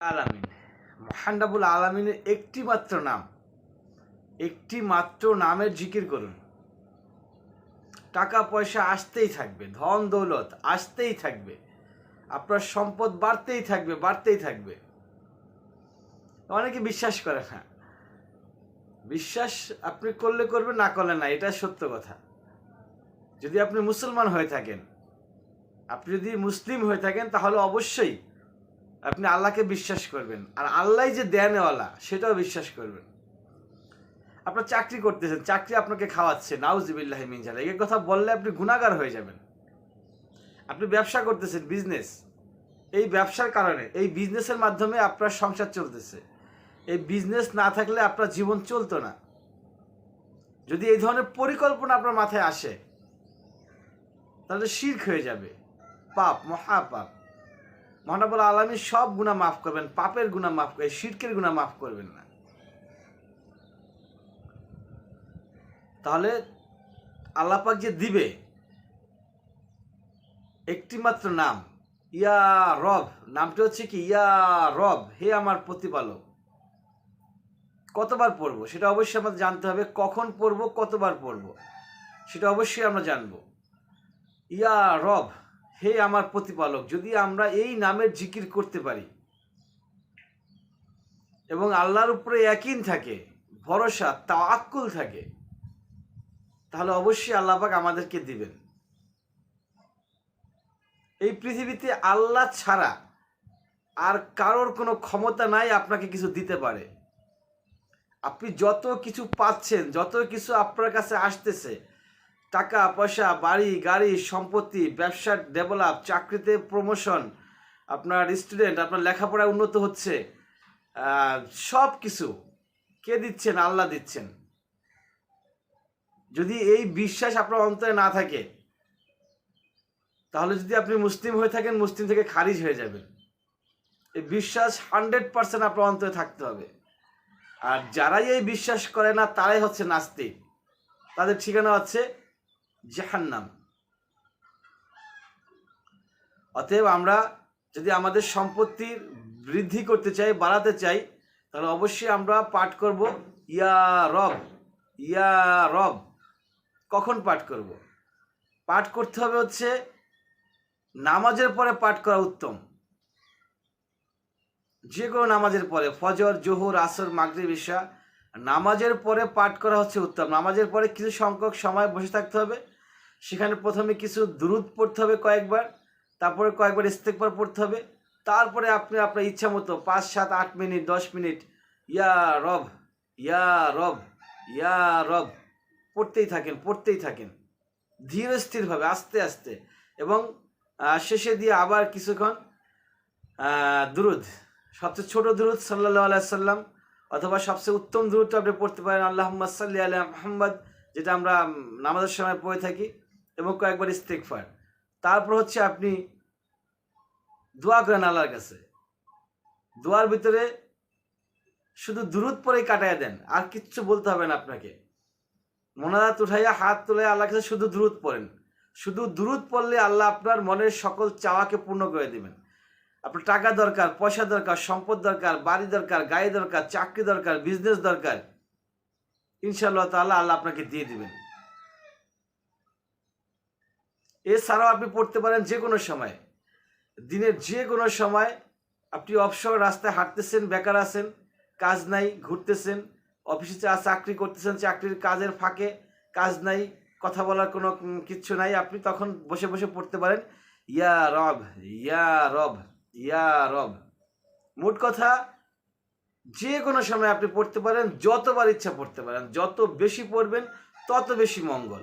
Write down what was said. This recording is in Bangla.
আলামিন। মহান্ডাবুল আলামিনের একটি মাত্র নাম। একটি মাত্র নামের জিকির করুন। টাকা পয়সা আসতেই থাকবে ধন দৌলত আসতেই থাকবে, আপনার সম্পদ বাড়তেই থাকবে বাড়তেই থাকবে। অনেকে বিশ্বাস করে না। বিশ্বাস আপনি করলে করবে না করলে না, এটা সত্য কথা। যদি আপনি মুসলমান হয়ে থাকেন, আপনি যদি মুসলিম হয়ে থাকেন, তাহলে অবশ্যই আপনি আল্লাহকে বিশ্বাস করবেন। আর আল্লাহ যে দেয়ানেওয়ালা, সেটাও বিশ্বাস করবেন। আপনার চাকরি করতেছেন, চাকরি আপনাকে খাওয়াচ্ছে, নাউজিবিল্লাহ মিনজালা এই কথা বললে আপনি গুণাগার হয়ে যাবেন। আপনি ব্যবসা করতেছেন বিজনেস এই ব্যবসার কারণে, এই বিজনেসের মাধ্যমে আপনার সংসার চলতেছে। এই বিজনেস না থাকলে আপনার জীবন চলতো না। যদি এই ধরনের পরিকল্পনা আপনার মাথায় আসে, তাহলে শির্ক হয়ে যাবে। পাপ, মহাপাপ। মহানবুল আলমী সব গুণা মাফ করবেন, পাপের গুণা মাফ করবেন শির্কের গুণা মাফ করবেন না। তাহলে আল্লাপাক যে দিবে একটি মাত্র নাম, ইয়া রব, নামটি হচ্ছে কি, ইয়া রব, হে আমার প্রতিপালক। কতবার পড়ব? সেটা অবশ্যই আমাদের জানতে হবে, কখন পড়ব, কতবার পড়ব? সেটা অবশ্যই আমরা জানব। ইয়া রব হে আমার প্রতিপালক, যদি আমরা এই নামের জিকির করতে পারি এবং আল্লাহর উপরে একইন থাকে, ভরসা তা তাওয়াক্কুল থাকে, তাহলে অবশ্যই আল্লাপাক আমাদেরকে দিবেন। এই পৃথিবীতে আল্লাহ ছাড়া আর কারোর কোনো ক্ষমতা নাই আপনাকে কিছু দিতে পারে। আপনি যত কিছু পাচ্ছেন, যত কিছু আপনার কাছে আসতেছে টাকা, পয়সা, বাড়ি, গাড়ি, সম্পত্তি, ব্যবসা ডেভেলপ চাকরিতে প্রমোশন আপনার স্টুডেন্ট আপনার লেখাপড়ায় উন্নত হচ্ছে সব কিছু কে দিচ্ছেন? আল্লাহ দিচ্ছেন। যদি এই বিশ্বাস আপনার অন্তরে না থাকে, তাহলে যদি আপনি মুসলিম হয়ে থাকেন, মুসলিম থেকে খারিজ হয়ে যাবেন। এই বিশ্বাস হান্ড্রেড পার্সেন্ট আপনার অন্তরে থাকতে হবে। আর যারাই এই বিশ্বাস করে না, তারাই হচ্ছে নাস্তিক। তাদের ঠিকানা হচ্ছে জাহান্নাম। অতএব আমরা যদি আমাদের সম্পত্তির বৃদ্ধি করতে চাই, বাড়াতে চাই, তাহলে অবশ্যই আমরা পাঠ করব, ইয়া রব ইয়া রব, কখন পাঠ করব? পাঠ করতে হবে হচ্ছে নামাজের পরে পাঠ করা উত্তম। যে কোনো নামাজের পরে, ফজর, জোহর, আসর, মাগরিব, ঈশা, নামাজের পরে পাঠ করা হচ্ছে উত্তম। নামাজের পরে কিছু সংখ্যক সময় বসে থাকতে হবে। সেখানে প্রথমে কিছু দুরুদ পড়তে হবে কয়েকবার, তারপরে কয়েকবার ইস্তেকবার পড়তে হবে, তারপরে আপনি আপনার ইচ্ছা মতো পাঁচ, সাত, আট মিনিট, দশ মিনিট, ইয়া রব ইয়া রব ইয়া রব, পড়তেই থাকেন পড়তেই থাকেন। ধীর স্থিরভাবে, আস্তে আস্তে। এবং শেষে দিয়ে আবার কিছুক্ষণ দুরুদ। সবচেয়ে ছোট দুরুদ সাল্লাহ আলাইসাল্লাম অথবা সবচেয়ে উত্তম দূরত্ব আপনি পড়তে পারেন আল্লাহ সাল্লি আল্লাহ মোহাম্মদ, যেটা আমরা নামাজের সময় পড়ে থাকি। এবং কয়েকবার ইস্তেকফার তারপর হচ্ছে আপনি দোয়া করেন আল্লাহর কাছে। দোয়ার ভিতরে শুধু দূরত পরেই কাটাইয়া দেন, আর কিচ্ছু বলতে হবে না আপনাকে। মনাদাত উঠাইয়া হাত তুলে আল্লাহর কাছে শুধু দূরত পড়েন। শুধু দূরত পড়লে আল্লাহ আপনার মনের সকল চাওয়াকে পূর্ণ করে দেবেন। আপনার টাকা দরকার, পয়সা দরকার, সম্পদ দরকার, বাড়ি দরকার, গাড়ি দরকার, চাকরি দরকার বিজনেস দরকার ইনশাল্লাহ তাল্লাহ আল্লাহ আপনাকে দিয়ে দিবেন। এছাড়াও আপনি পড়তে পারেন যে কোনো সময়। দিনের যে কোনো সময় আপনি অবসর রাস্তায় হাঁটতেছেন, বেকার আছেন, কাজ নাই, ঘুরতেছেন অফিসে চাকরি করতেছেন, চাকরির কাজের ফাঁকে কাজ নাই, কথা বলার কোনো কিচ্ছু নাই, আপনি তখন বসে বসে পড়তে পারেন, ইয়া রব ইয়া রব ইয়া রব। মোট কথা, যে কোনো সময় আপনি পড়তে পারেন, যতবার ইচ্ছা পড়তে পারেন, যত বেশি পড়বেন, তত বেশি মঙ্গল।